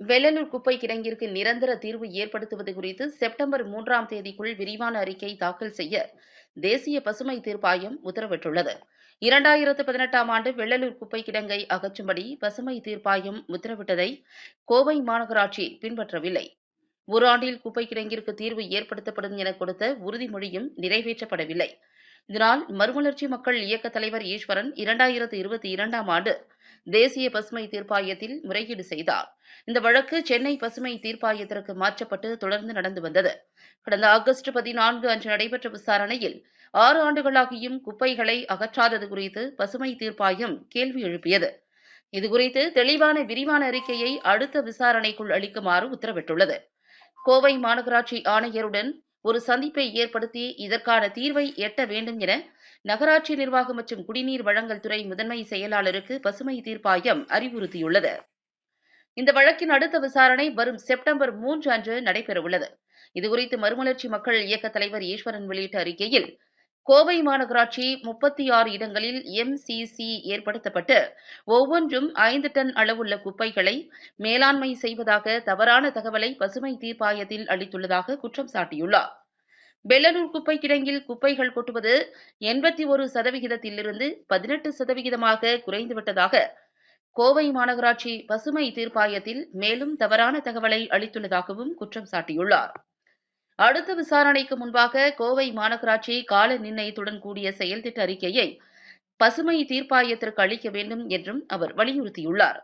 வெள்ளலூர் குப்பை கிடங்கிற்கு நிரந்தர தீர்வு ஏற்படுத்துவது குறித்து செப்டம்பர் மூன்றாம் தேதிக்குள் விரிவான அறிக்கை தாக்கல் செய்ய தேசிய பசுமை தீர்ப்பாயம் உத்தரவிட்டுள்ளது. இரண்டாயிரத்து பதினெட்டாம் ஆண்டு வெள்ளலூர் குப்பை கிடங்கை அகற்றும்படி பசுமை தீர்ப்பாயம் உத்தரவிட்டதை கோவை மாநகராட்சி பின்பற்றவில்லை. ஒரு ஆண்டில் குப்பை கிடங்கிற்கு தீர்வு ஏற்படுத்தப்படும் என கொடுத்த உறுதிமொழியும் நிறைவேற்றப்படவில்லை. இதனால் மறுமலர்ச்சி மக்கள் இயக்க தலைவர் ஈஸ்வரன் இரண்டாயிரத்து இருபத்தி இரண்டாம் ஆண்டு தேசிய பசுமை தீர்ப்பாயத்தில் முறையீடு செய்தார். இந்த வழக்கு சென்னை பசுமை தீர்ப்பாயத்திற்கு மாற்றப்பட்டு தொடர்ந்து நடந்து வந்தது. கடந்த ஆகஸ்ட் பதினான்கு அன்று நடைபெற்ற விசாரணையில் ஆறு ஆண்டுகளாகியும் குப்பைகளை அகற்றாதது குறித்து பசுமை தீர்ப்பாயம் கேள்வி எழுப்பியது. இதுகுறித்து தெளிவான விரிவான அறிக்கையை அடுத்த விசாரணைக்குள் அளிக்குமாறு உத்தரவிட்டுள்ளது. கோவை மாநகராட்சி ஆணையருடன் ஒரு சந்திப்பை ஏற்படுத்தி இதற்கான தீர்வை எட்ட வேண்டும் என நகராட்சி நிர்வாகம் மற்றும் குடிநீர் வழங்கல் துறை முதன்மை செயலாளருக்கு பசுமை தீர்ப்பாயம் அறிவுறுத்தியுள்ளது. இந்த வழக்கின் அடுத்த விசாரணை வரும் செப்டம்பர் மூன்று அன்று நடைபெறவுள்ளது. இதுகுறித்து மறுமலர்ச்சி மக்கள் இயக்க தலைவர் ஈஸ்வரன் வெளியிட்ட அறிக்கையில் கோவை மாநகராட்சி முப்பத்தி ஆறு இடங்களில் எம்சிசி ஏற்படுத்தப்பட்டு ஒவ்வொன்றும் ஐந்து டன் அளவுள்ள குப்பைகளை மேலாண்மை செய்வதாக தவறான தகவலை பசுமை தீர்ப்பாயத்தில் அளித்துள்ளதாக குற்றம் சாட்டியுள்ளார். வெள்ளலூர் குப்பை கிடங்கில் குப்பைகள் கொட்டுவது எண்பத்தி ஒரு சதவிகிதத்திலிருந்து பதினெட்டு சதவிகிதமாக குறைந்துவிட்டதாக கோவை மாநகராட்சி பசுமை தீர்ப்பாயத்தில் மேலும் தவறான தகவலை அளித்துள்ளதாகவும் குற்றம் சாட்டியுள்ளார். அடுத்த விசாரணைக்கு முன்பாக கோவை மாநகராட்சி கால நிர்ணயத்துடன் கூடிய செயல்திட்ட அறிக்கையை பசுமை தீர்ப்பாயத்திற்கு அளிக்க வேண்டும் என்றும் அவர் வலியுறுத்தியுள்ளார்.